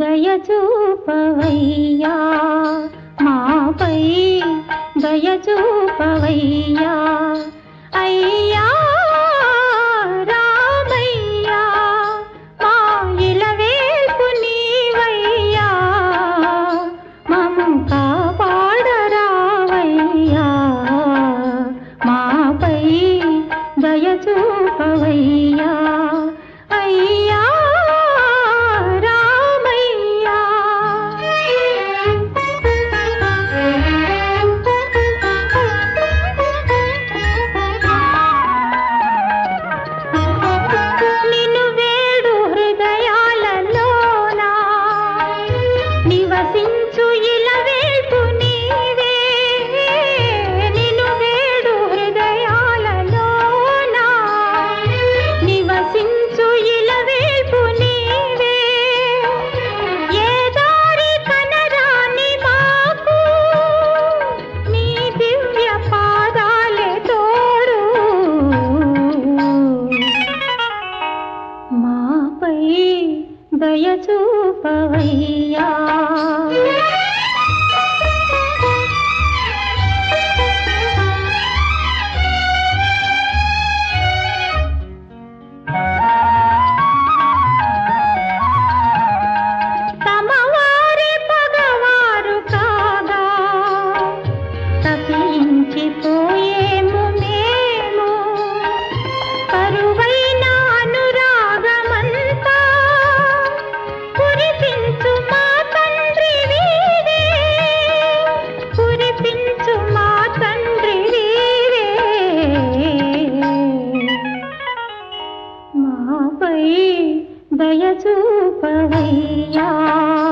దయచూపవయ్యా మాపై దయచూపవయ్యా దయచూపవయ్యా తమవారి మాపై దయచూపవయ్యా దేహాలు